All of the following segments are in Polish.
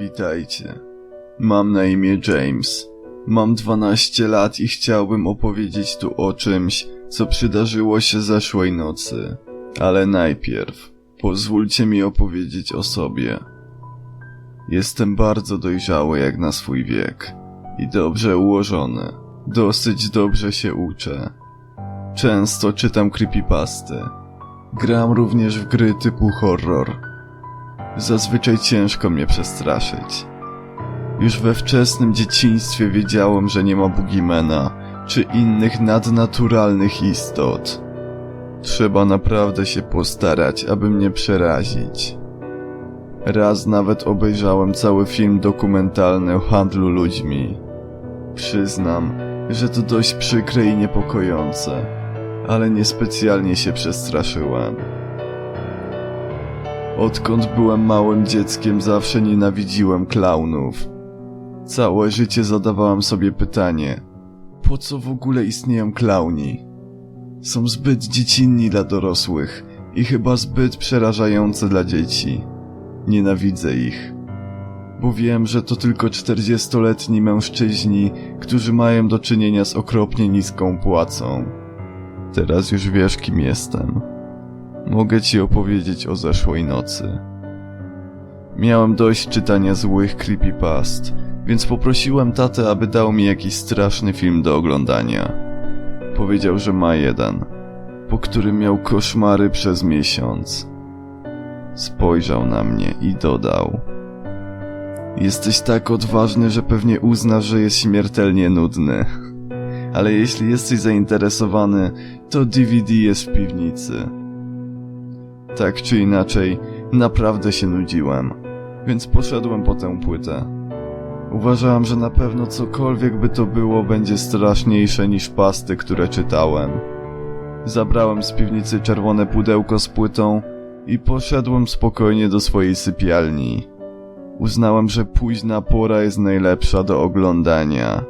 Witajcie. Mam na imię James. Mam 12 lat i chciałbym opowiedzieć tu o czymś, co przydarzyło się zeszłej nocy. Ale najpierw pozwólcie mi opowiedzieć o sobie. Jestem bardzo dojrzały jak na swój wiek i dobrze ułożony. Dosyć dobrze się uczę. Często czytam creepypasty. Gram również w gry typu horror. Zazwyczaj ciężko mnie przestraszyć. Już we wczesnym dzieciństwie wiedziałem, że nie ma Boogiemana czy innych nadnaturalnych istot. Trzeba naprawdę się postarać, aby mnie przerazić. Raz nawet obejrzałem cały film dokumentalny o handlu ludźmi. Przyznam, że to dość przykre i niepokojące, ale niespecjalnie się przestraszyłem. Odkąd byłem małym dzieckiem, zawsze nienawidziłem klaunów. Całe życie zadawałem sobie pytanie: po co w ogóle istnieją klauni? Są zbyt dziecinni dla dorosłych i chyba zbyt przerażające dla dzieci. Nienawidzę ich. Bo wiem, że to tylko 40-letni mężczyźni, którzy mają do czynienia z okropnie niską płacą. Teraz już wiesz, kim jestem. Mogę ci opowiedzieć o zeszłej nocy. Miałem dość czytania złych creepypast, więc poprosiłem tatę, aby dał mi jakiś straszny film do oglądania. Powiedział, że ma jeden, po którym miał koszmary przez miesiąc. Spojrzał na mnie i dodał: Jesteś tak odważny, że pewnie uznasz, że jest śmiertelnie nudny. Ale jeśli jesteś zainteresowany, to DVD jest w piwnicy. Tak czy inaczej, naprawdę się nudziłem, więc poszedłem po tę płytę. Uważałem, że na pewno cokolwiek by to było, będzie straszniejsze niż pasty, które czytałem. Zabrałem z piwnicy czerwone pudełko z płytą i poszedłem spokojnie do swojej sypialni. Uznałem, że późna pora jest najlepsza do oglądania.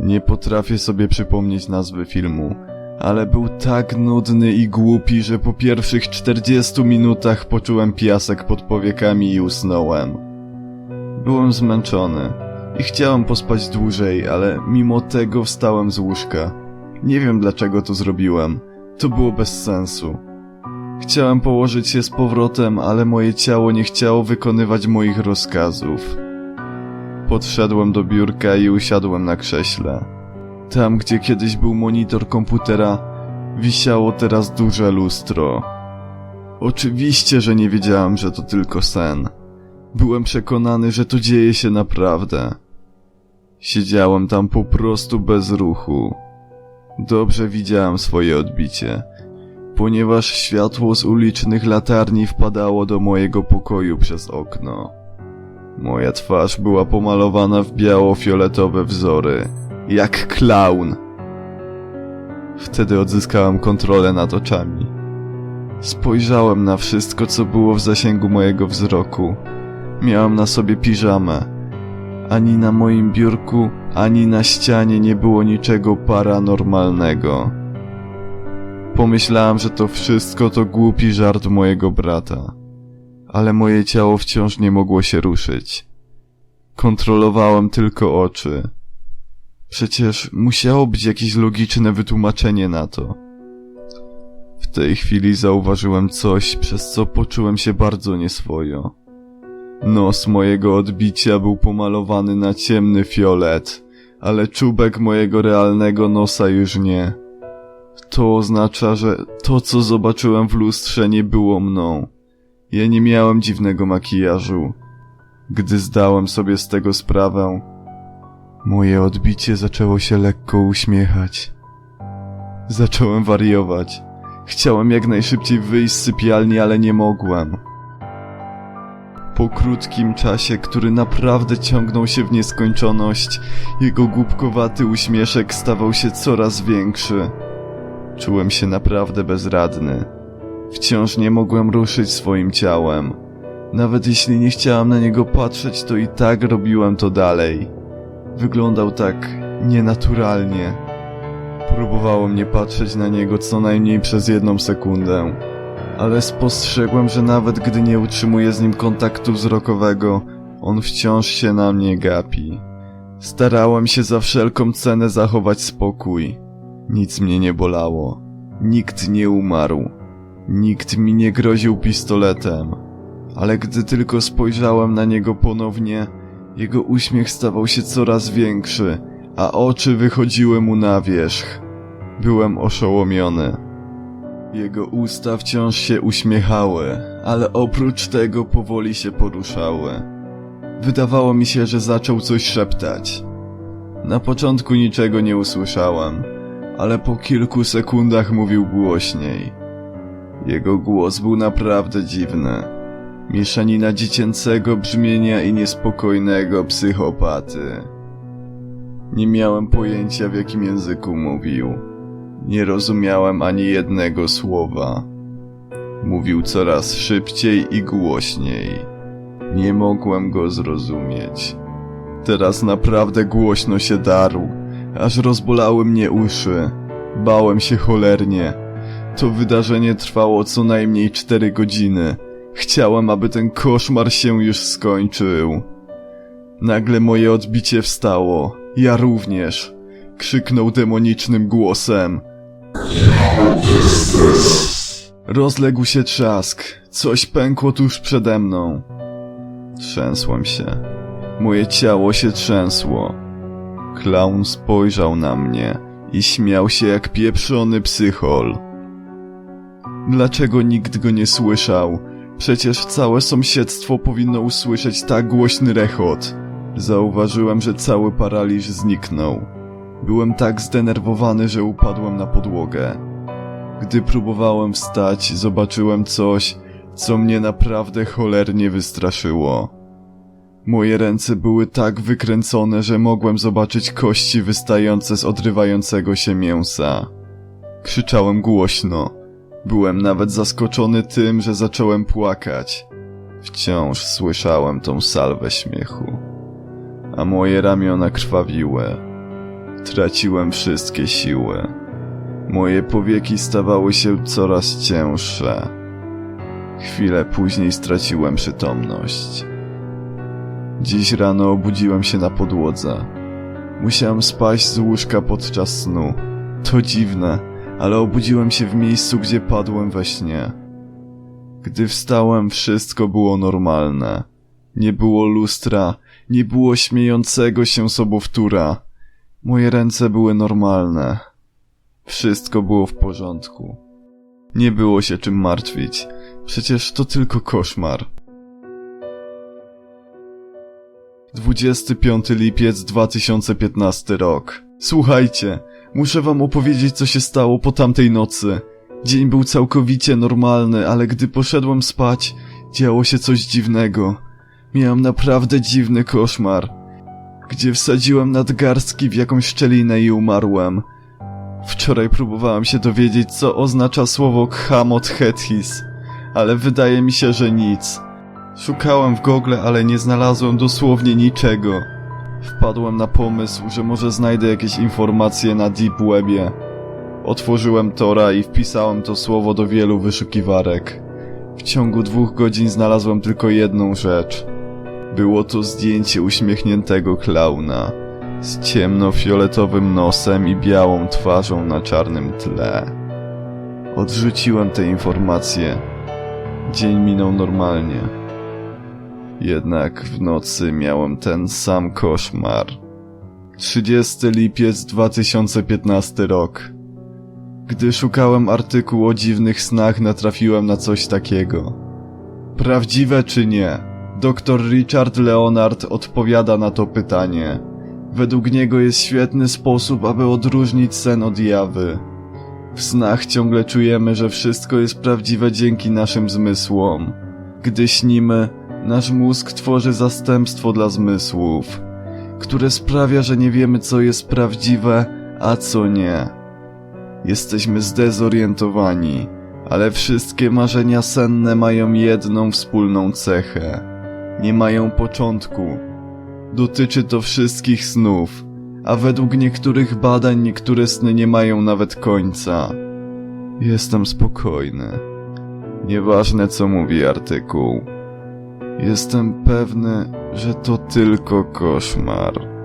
Nie potrafię sobie przypomnieć nazwy filmu, ale był tak nudny i głupi, że po pierwszych 40 minutach poczułem piasek pod powiekami i usnąłem. Byłem zmęczony i chciałem pospać dłużej, ale mimo tego wstałem z łóżka. Nie wiem dlaczego to zrobiłem. To było bez sensu. Chciałem położyć się z powrotem, ale moje ciało nie chciało wykonywać moich rozkazów. Podszedłem do biurka i usiadłem na krześle. Tam, gdzie kiedyś był monitor komputera, wisiało teraz duże lustro. Oczywiście, że nie wiedziałem, że to tylko sen. Byłem przekonany, że to dzieje się naprawdę. Siedziałem tam po prostu bez ruchu. Dobrze widziałem swoje odbicie, ponieważ światło z ulicznych latarni wpadało do mojego pokoju przez okno. Moja twarz była pomalowana w biało-fioletowe wzory, jak klaun. Wtedy odzyskałem kontrolę nad oczami. Spojrzałem na wszystko, co było w zasięgu mojego wzroku. Miałem na sobie piżamę. Ani na moim biurku, ani na ścianie nie było niczego paranormalnego. Pomyślałem, że to wszystko to głupi żart mojego brata. Ale moje ciało wciąż nie mogło się ruszyć. Kontrolowałem tylko oczy. Przecież musiało być jakieś logiczne wytłumaczenie na to. W tej chwili zauważyłem coś, przez co poczułem się bardzo nieswojo. Nos mojego odbicia był pomalowany na ciemny fiolet, ale czubek mojego realnego nosa już nie. To oznacza, że to co zobaczyłem w lustrze nie było mną. Ja nie miałem dziwnego makijażu. Gdy zdałem sobie z tego sprawę, moje odbicie zaczęło się lekko uśmiechać. Zacząłem wariować. Chciałem jak najszybciej wyjść z sypialni, ale nie mogłem. Po krótkim czasie, który naprawdę ciągnął się w nieskończoność, jego głupkowaty uśmieszek stawał się coraz większy. Czułem się naprawdę bezradny. Wciąż nie mogłem ruszyć swoim ciałem. Nawet jeśli nie chciałem na niego patrzeć, to i tak robiłem to dalej. Wyglądał tak nienaturalnie. Próbowałem nie patrzeć na niego co najmniej przez jedną sekundę, ale spostrzegłem, że nawet gdy nie utrzymuję z nim kontaktu wzrokowego, On wciąż się na mnie gapi. Starałem się za wszelką cenę zachować spokój. Nic mnie nie bolało. Nikt nie umarł. Nikt mi nie groził pistoletem. Ale gdy tylko spojrzałem na niego ponownie, jego uśmiech stawał się coraz większy, a oczy wychodziły mu na wierzch. Byłem oszołomiony. Jego usta wciąż się uśmiechały, ale oprócz tego powoli się poruszały. Wydawało mi się, że zaczął coś szeptać. Na początku niczego nie usłyszałem, ale po kilku sekundach mówił głośniej. Jego głos był naprawdę dziwny. Mieszanina dziecięcego brzmienia i niespokojnego psychopaty. Nie miałem pojęcia w jakim języku mówił. Nie rozumiałem ani jednego słowa. Mówił coraz szybciej i głośniej. Nie mogłem go zrozumieć. Teraz naprawdę głośno się darł, aż rozbolały mnie uszy. Bałem się cholernie. To wydarzenie trwało co najmniej cztery godziny. Chciałem, aby ten koszmar się już skończył. Nagle moje odbicie wstało. Ja również. Krzyknął demonicznym głosem. Rozległ się trzask. Coś pękło tuż przede mną. Trzęsłem się. Moje ciało się trzęsło. Klaun spojrzał na mnie i śmiał się jak pieprzony psychol. Dlaczego nikt go nie słyszał? Przecież całe sąsiedztwo powinno usłyszeć tak głośny rechot. Zauważyłem, że cały paraliż zniknął. Byłem tak zdenerwowany, że upadłem na podłogę. Gdy próbowałem wstać, zobaczyłem coś, co mnie naprawdę cholernie wystraszyło. Moje ręce były tak wykręcone, że mogłem zobaczyć kości wystające z odrywającego się mięsa. Krzyczałem głośno. Byłem nawet zaskoczony tym, że zacząłem płakać. Wciąż słyszałem tą salwę śmiechu. A moje ramiona krwawiły. Traciłem wszystkie siły. Moje powieki stawały się coraz cięższe. Chwilę później straciłem przytomność. Dziś rano obudziłem się na podłodze. Musiałem spaść z łóżka podczas snu. To dziwne, ale obudziłem się w miejscu, gdzie padłem we śnie. Gdy wstałem, wszystko było normalne. Nie było lustra, nie było śmiejącego się sobowtóra. Moje ręce były normalne. Wszystko było w porządku. Nie było się czym martwić. Przecież to tylko koszmar. 25 lipiec 2015 rok. Słuchajcie, muszę wam opowiedzieć co się stało po tamtej nocy. Dzień był całkowicie normalny, ale gdy poszedłem spać, działo się coś dziwnego. Miałem naprawdę dziwny koszmar, gdzie wsadziłem nadgarstki w jakąś szczelinę i umarłem. Wczoraj próbowałem się dowiedzieć, co oznacza słowo Khamot Hethis, ale wydaje mi się, że nic. Szukałem w Google, ale nie znalazłem dosłownie niczego. Wpadłem na pomysł, że może znajdę jakieś informacje na Deep Webie. Otworzyłem Tora i wpisałem to słowo do wielu wyszukiwarek. W ciągu dwóch godzin znalazłem tylko jedną rzecz. Było to zdjęcie uśmiechniętego klauna z ciemnofioletowym nosem i białą twarzą na czarnym tle. Odrzuciłem te informacje. Dzień minął normalnie. Jednak w nocy miałem ten sam koszmar. 30 lipiec 2015 rok. Gdy szukałem artykułu o dziwnych snach, natrafiłem na coś takiego. Prawdziwe czy nie? Dr Richard Leonard odpowiada na to pytanie. Według niego jest świetny sposób, aby odróżnić sen od jawy. W snach ciągle czujemy, że wszystko jest prawdziwe dzięki naszym zmysłom. Gdy śnimy, nasz mózg tworzy zastępstwo dla zmysłów, które sprawia, że nie wiemy co jest prawdziwe, a co nie. Jesteśmy zdezorientowani, ale wszystkie marzenia senne mają jedną wspólną cechę. Nie mają początku. Dotyczy to wszystkich snów, a według niektórych badań niektóre sny nie mają nawet końca. Jestem spokojny. Nieważne co mówi artykuł. Jestem pewny, że to tylko koszmar.